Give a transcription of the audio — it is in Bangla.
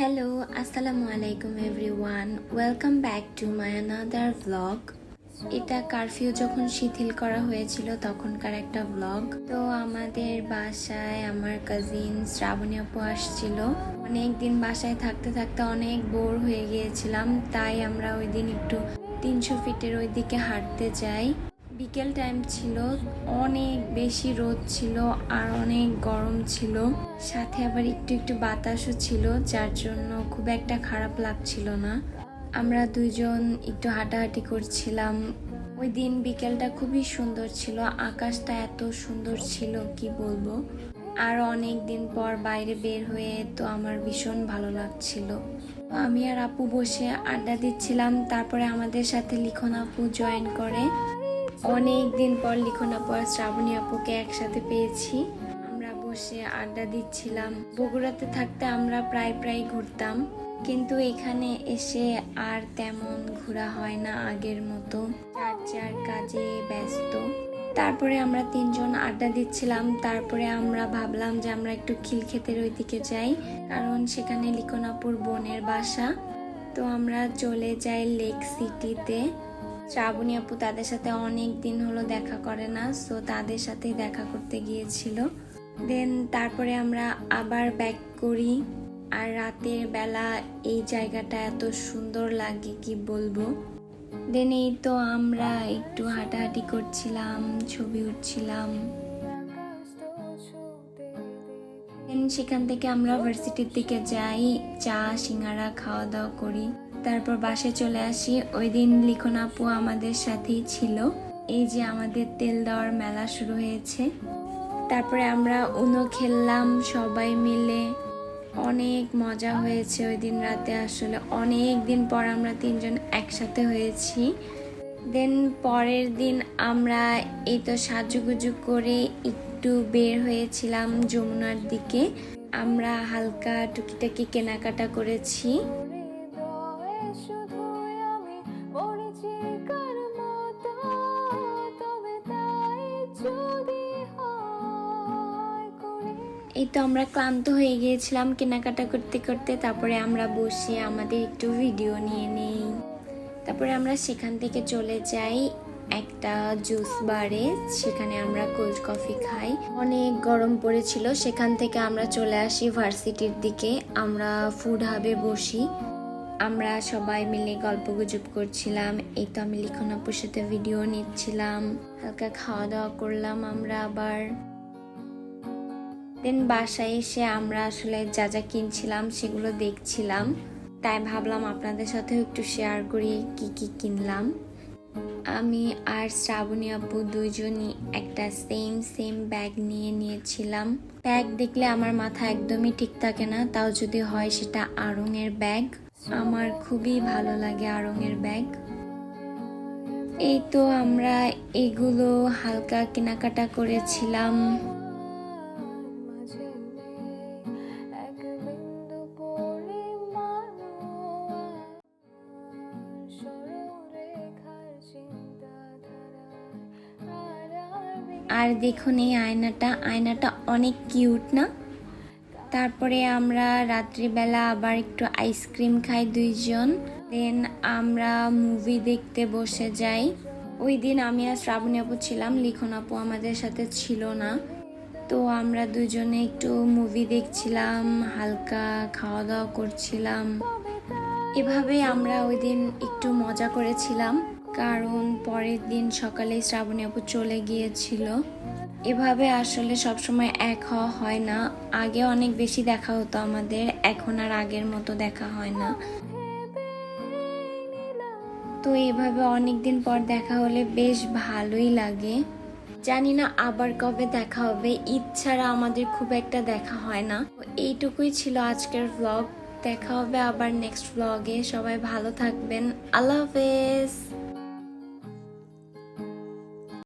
হ্যালো আসসালামু আলাইকুম everyone welcome back to my another blog এটা কারফিউ যখন শিথিল করা হয়েছিল, তখনকার একটা ব্লগ তো আমাদের বাসায় আমার কাজিন শ্রাবণী আপু আসছিল। অনেক দিন বাসায় থাকতে থাকতে অনেক বোর হয়ে গিয়েছিলাম, তাই আমরা ওই দিন একটু তিনশো ফিটের ওই দিকে হাঁটতে যাই। বিকেল টাইম ছিল, অনেক বেশি রোদ ছিল আর অনেক গরম ছিল। সাথে আবার একটু একটু বাতাসও ছিল, যার জন্য খুব একটা খারাপ লাগছিল না। আমরা দুইজন একটু হাঁটাহাঁটি করছিলাম। ওই দিন বিকেলটা খুবই সুন্দর ছিল, আকাশটা এত সুন্দর ছিল, কি বলব? আর অনেক দিন পর বাইরে বের হয়ে তো আমার ভীষণ ভালো লাগছিল। আমি আর আপু বসে আড্ডা দিচ্ছিলাম, তারপরে আমাদের সাথে লিখন আপু জয়েন করে। অনেক দিন পর লিখন আপু আর শ্রাবণী আপুকে একসাথে পেয়েছি। আমরা বসে আড্ডা দিচ্ছিলাম। বগুড়াতে থাকতে আমরা প্রায় প্রায় ঘুরতাম। কিন্তু এখানে এসে আর তেমন ঘোরা হয় না আগের মতো। চার কাজে ব্যস্ত। তারপরে আমরা তিনজন আড্ডা দিচ্ছিলাম। তারপরে আমরা ভাবলাম যে আমরা একটু খিলক্ষেতের ওই দিকে যাই। কারণ সেখানে লিখনাপুর বনের বাসা। তো আমরা চলে যাই লেক সিটিতে। শ্রাবণী আপু তাদের সাথে অনেক দিন হলো দেখা করে না সো তাদের সাথে দেখা করতে গিয়েছিল। দেন তারপরে আমরা আবার ব্যাক করি। আর রাতের বেলা এই জায়গাটা এত সুন্দর লাগে, কি বলব? দেন এই তো আমরা একটু হাঁটাহাঁটি করছিলাম, ছবি উঠছিলাম। সেখান থেকে আমরা ভার্সিটির দিকে যাই, চা, সিঙ্গারা খাওয়া দাওয়া করি। তারপর বাসে চলে আসি। ওই দিন লিখন আপু আমাদের সাথেই ছিল। এই যে আমাদের তেল দেওয়ার মেলা শুরু হয়েছে। তারপরে আমরা উনো খেললাম সবাই মিলে। অনেক মজা হয়েছে ওই দিন রাতে আসলে। অনেক দিন পর আমরা তিনজন একসাথে হয়েছি। দেন পরের দিন আমরা এই তো সাজুগুজু করে একটু বের হয়েছিলাম যমুনার দিকে। আমরা হালকা টুকিটাকি কেনাকাটা করেছি। পড়েছি কার মতো, তবে তাই যদি এই তো আমরা ক্লান্ত হয়ে গিয়েছিলাম কেনাকাটা করতে করতে, তারপরে আমরা বসে আমাদের একটু ভিডিও নিয়ে নেই। তারপরে আমরা সেখান থেকে চলে যাই একটা জুস বারে, সেখানে আমরা কোল্ড কফি খাই। অনেক গরম পড়েছিল, সেখান থেকে আমরা চলে আসি ভার্সিটির দিকে, আমরা ফুড হাবে বসি। আমরা সবাই মিলে গল্প গুজব করছিলাম। এই তো আমি লিখন আপুর সাথে ভিডিও নিচ্ছিলাম। হালকা খাওয়া দাওয়া করলাম আমরা আবার। দেন বাসায় এসে আমরা আসলে যা যা কিনছিলাম সেগুলো দেখছিলাম। তাই ভাবলাম আপনাদের সাথেও একটু শেয়ার করি কি কি কিনলাম। আমি আর শ্রাবণী আপু দুইজনই একটা সেম সেম ব্যাগ নিয়ে নিয়েছিলাম। ব্যাগ দেখলে আমার মাথা একদমই ঠিক থাকে না, তাও যদি হয় সেটা আড়ংয়ের ব্যাগ আমার খুবই ভালো লাগে আড়ংয়ের ব্যাগ। এই তো আমরা এগুলো হালকা কেনাকাটা করেছিলাম। আর দেখুন এই আয়নাটা আয়নাটা অনেক কিউট না? তারপরে আমরা রাত্রিবেলা আবার একটু আইসক্রিম খাই দুইজন। দেন আমরা মুভি দেখতে বসে যাই। ওই দিন আমি আর শ্রাবণী আপু ছিলাম, লিখন আপু আমাদের সাথে ছিল না। তো আমরা দুজনে একটু মুভি দেখছিলাম, হালকা খাওয়া দাওয়া করছিলাম। এভাবে আমরা ওই দিন একটু মজা করেছিলাম, কারণ পরের দিন সকালে শ্রাবণী আপু চলে গিয়েছিল। এভাবে আসলে সবসময় এক হওয়া হয় না। আগে অনেক বেশি দেখা হতো আমাদের, এখন আর আগের মতো দেখা হয় না। তো এভাবে অনেক দিন পর দেখা হলে বেশ ভালোই লাগে। জানি না আবার কবে দেখা হবে ছাড়া আমাদের খুব একটা দেখা হয় না। এইটুকুই ছিল আজকের ব্লগ দেখা হবে আবার নেক্সট ব্লগে সবাই ভালো থাকবেন। আল্লাহ হাফেজ।